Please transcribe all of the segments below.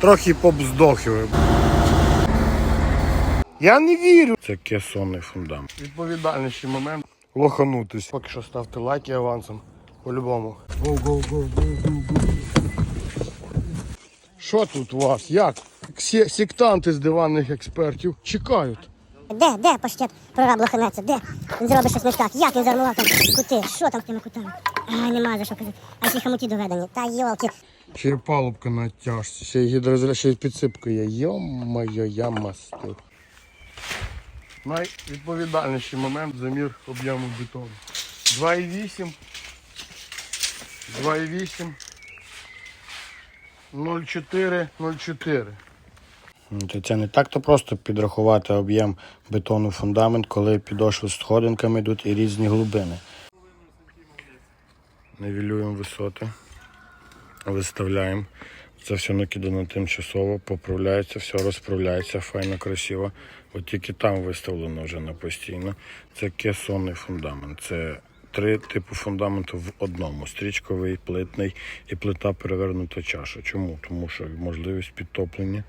Трохи побздохили. Я не вірю. Це кесонний фундамент. Відповідальніший момент лоханутись. Поки що ставте лайки авансом. По-любому. Що тут у вас? Як? Сектанти з диванних експертів чекають. Де, де паштет прораб лоханеться? Де? Він зробить щось не так. Як він зармував там кути? Що там з тими кутами? Ай, нема за що казати. А всі хамуті доведені. Та йолки. Ще палубка на тяжці, ще й гідрозеля, ще й підсипка є. Йо-моє, я мастив. Найвідповідальніший момент замір об'єму бетону. 2,8. 2,8. 0,4, 0,4. Це не так-то просто підрахувати об'єм бетону фундамент, коли підошви з сходинками йдуть і різні глибини. Нивелюємо висоти виставляємо. Це все накидано тимчасово, поправляється, все розправляється, файно, красиво. От тільки там виставлено вже на постійно. Це кесонний фундамент. Це три типи фундаменту в одному: стрічковий, плитний і плита перевернута чаша. Чому? Тому що можливість підтоплення,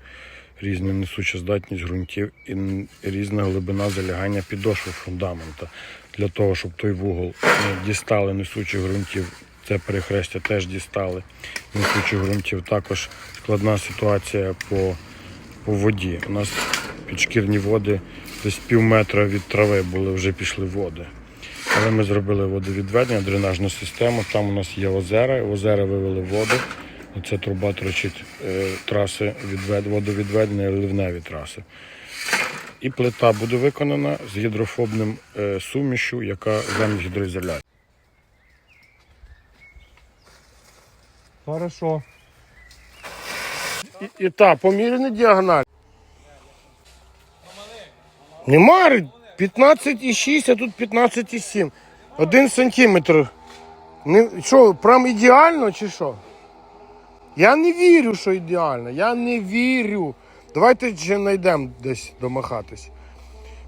різна несуча здатність ґрунтів і різна глибина залягання підошви фундамента. Для того, щоб той вугол не дістали несучих ґрунтів це перехрестя теж дістали. Несучих ґрунтів також складна ситуація по, по воді. У нас підшкірні води десь пів метра від трави були, вже пішли води. Але ми зробили водовідведення, дренажну систему. Там у нас є озера, озера вивели воду. Оце труба трочить е, траси відвед, водовідведення ливневі траси. І плита буде виконана з гідрофобним е, сумішю, яка замість гідроізоляції. Хорошо. І, і та, поміряна діагональ. Нема 15,6, а тут 15,7. Один сантиметр. Не, що, прям ідеально чи що? Я не вірю, що ідеально. Я не вірю. Давайте ще знайдемо десь домахатись.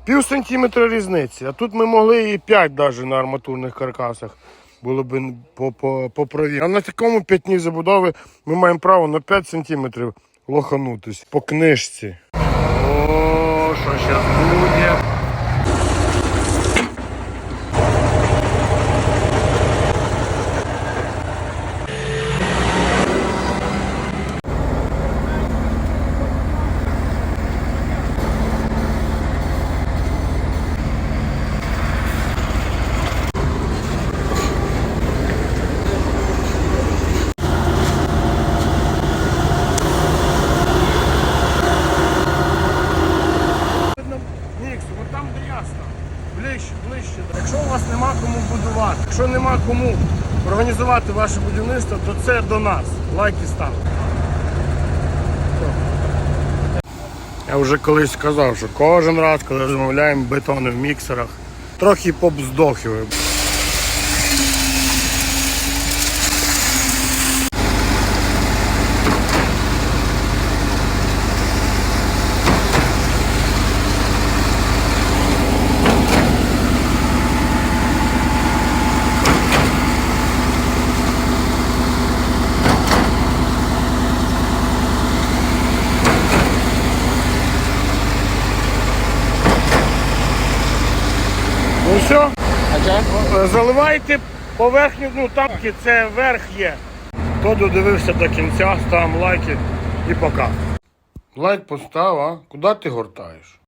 Пів сантиметра різниці. А тут ми могли і 5 навіть на арматурних каркасах. Було б по, по. А на такому п'ятні забудови ми маємо право на 5 сантиметрів лоханутись по книжці. О, що зараз буде? Нікс, от там де. Ближче, ближче. Якщо у вас нема кому будувати, якщо нема кому організувати ваше будівництво, то це до нас. Лайки ставте. Я вже колись сказав, що кожен раз, коли розмовляємо бетони в міксерах, трохи побздохуємо. Ну все, заливайте поверхню, ну там це верх є. Хто додивився до кінця, став лайки і пока. Лайк постав, а? Куди ти гортаєш?